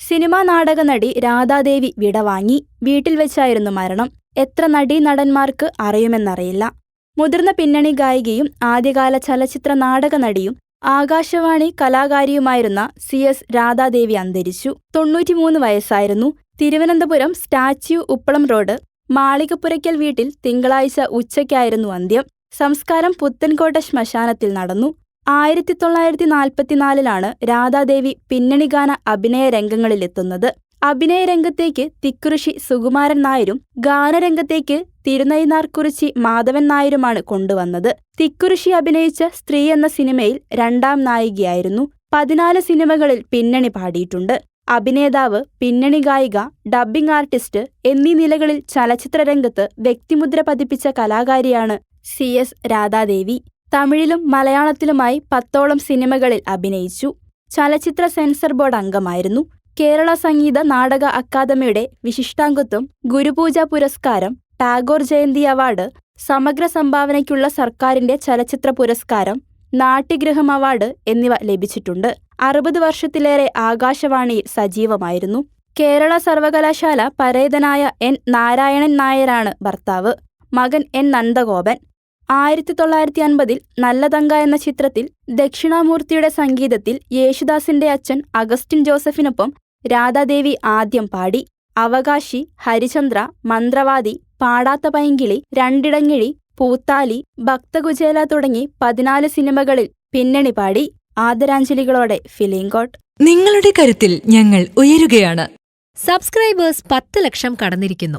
Cinema നാടക നടി രാധാദേവി വിടവാങ്ങി വീട്ടിൽ വെച്ചായിരുന്നു മരണം. എത്ര നടീ നടന്മാർക്ക് അറിയുമെന്നറിയില്ല. മുതിർന്ന പിന്നണി ഗായികയും ആദ്യകാല ചലച്ചിത്ര നാടക നടിയും ആകാശവാണി കലാകാരിയുമായിരുന്ന സി എസ് രാധാദേവി അന്തരിച്ചു. തൊണ്ണൂറ്റിമൂന്ന് വയസ്സായിരുന്നു. തിരുവനന്തപുരം സ്റ്റാച്യു ഉപ്പളം റോഡ് മാളികപ്പുരയ്ക്കൽ വീട്ടിൽ തിങ്കളാഴ്ച ഉച്ചയ്ക്കായിരുന്നു അന്ത്യം. സംസ്കാരം പുത്തൻകോട്ട ശ്മശാനത്തിൽ നടന്നു. ആയിരത്തി തൊള്ളായിരത്തി നാൽപ്പത്തിനാലിലാണ് രാധാദേവി പിന്നണി ഗാന അഭിനയ രംഗങ്ങളിലെത്തുന്നത് അഭിനയ രംഗത്തേക്ക് തിക്കുറിശി സുകുമാരൻ നായരും ഗാനരംഗത്തേക്ക് തിരുനൈനാർക്കുറിച്ചി മാധവൻ നായരുമാണ് കൊണ്ടുവന്നത്. തിക്കുറിശി അഭിനയിച്ച സ്ത്രീ എന്ന സിനിമയിൽ രണ്ടാം നായികയായിരുന്നു. പതിനാല് സിനിമകളിൽ പിന്നണി പാടിയിട്ടുണ്ട്. അഭിനേതാവ് പിന്നണി ഗായിക ഡബ്ബിംഗ് ആർട്ടിസ്റ്റ് എന്നീ നിലകളിൽ ചലച്ചിത്രരംഗത്ത് വ്യക്തിമുദ്ര പതിപ്പിച്ച കലാകാരിയാണ് സി എസ് രാധാദേവി. തമിഴിലും മലയാളത്തിലുമായി പത്തോളം സിനിമകളിൽ അഭിനയിച്ചു. ചലച്ചിത്ര സെൻസർ ബോർഡ് അംഗമായിരുന്നു. കേരള സംഗീത നാടക അക്കാദമിയുടെ വിശിഷ്ടാംഗത്വം ഗുരുപൂജ പുരസ്കാരം ടാഗോർ ജയന്തി അവാർഡ് സമഗ്ര സംഭാവനയ്ക്കുള്ള സർക്കാരിന്റെ ചലച്ചിത്ര പുരസ്കാരം നാട്യഗൃഹം അവാർഡ് എന്നിവ ലഭിച്ചിട്ടുണ്ട്. അറുപത് വർഷത്തിലേറെ ആകാശവാണിയിൽ സജീവമായിരുന്നു. കേരള സർവകലാശാല പരേതനായ എൻ നാരായണൻ നായരാണ് ഭർത്താവ്. മകൻ എൻ നന്ദഗോപൻ. ആയിരത്തി തൊള്ളായിരത്തി അൻപതിൽ നല്ലതങ്ക എന്ന ചിത്രത്തിൽ ദക്ഷിണാമൂർത്തിയുടെ സംഗീതത്തിൽ യേശുദാസിന്റെ അച്ഛൻ അഗസ്റ്റിൻ ജോസഫിനൊപ്പം രാധാദേവി ആദ്യം പാടി. അവകാശി ഹരിചന്ദ്ര മന്ത്രവാദി പാടാത്ത പൈങ്കിളി രണ്ടിടങ്ങിഴി പൂത്താലി ഭക്തകുചേല തുടങ്ങി പതിനാല് സിനിമകളിൽ പിന്നണി പാടി. ആദരാഞ്ജലികളോടെ ഫിലിംകോട്ട് നിങ്ങളുടെ കരുത്തിൽ ഞങ്ങൾ ഉയരുകയാണ്. സബ്സ്ക്രൈബേഴ്സ് പത്ത് ലക്ഷം കടന്നിരിക്കുന്നു.